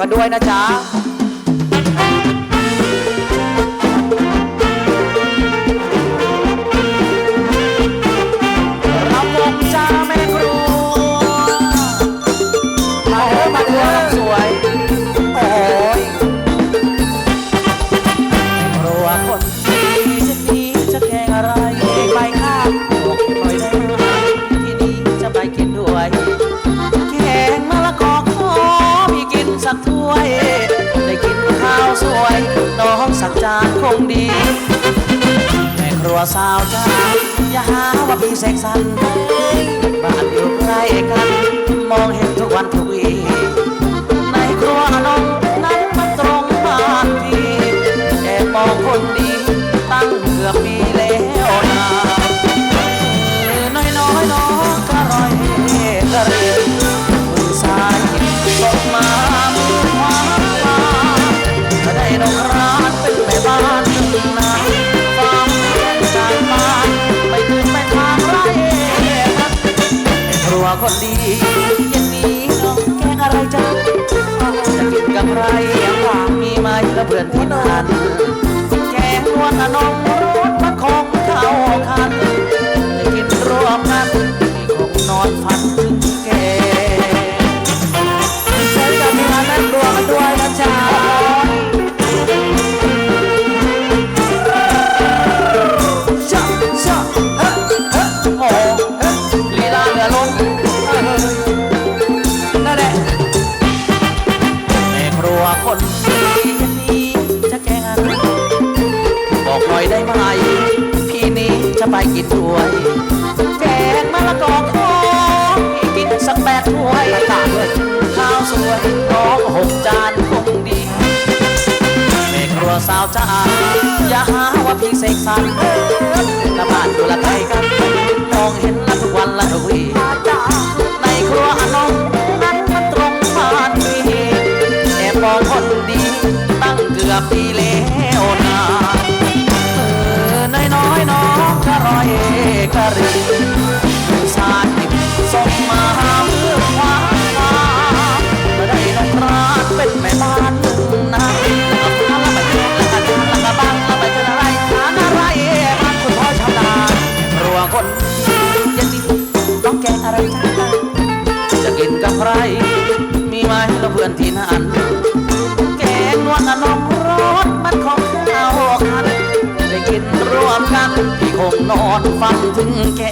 กันด้วยนะจ๊ะ คงดีแม่ครัวสาวจ้าอย่าหาว่าพี่เสกสรรบ้านอยู่ใกล้กัน มองเห็นทุกวันทุกวีในครัวน้องนั้นมันตรงบ้านพี่แอบมองคนดีตั้งเกือบปีแล้วนะเออน้อยน้อยน้องก็รอยกระเรียนมือซ้ายส่งมามือขวามาได้น้อง คนดี อย่างนี้น้องแกงอะไรจ๊ะจะกินกับไรยังว่างมีไหมแล้วเพื่อนที่นั่นแกงนวลนมรส ไปกินด้วยแกงมะละกอทองกินสักแปดถ้วยตามด้วยข้าวสวยน้องหกจานคงดีแม่ครัวสาวจ้าอย่าหาว่าพี่เสกสรรละบ้านอยู่ละไกลกันมองเห็นละทุกวันละทวีในครัวอนงนั้นมันตรงบ้านี่แอบมองคนดีตั้งเกือบปีแล้ว ระรีมือซ้ายส่งมามือวามาได้น้องร้านเป็นแม่บ้านหนึ่งนะแล้วก็พาละไปเที่ยวแล้วก็ทานล้วก็บ้างล้วไปจออะไรทานอะไรบ้านคุณพ่อชำนาญรัวคนเย็นดีน้องแกอะไรจ้าจะกินกับใคร มีไหมแล้วเพื่อนที่นั่น กินร่วมกันที่คงนอนฟังถึงแก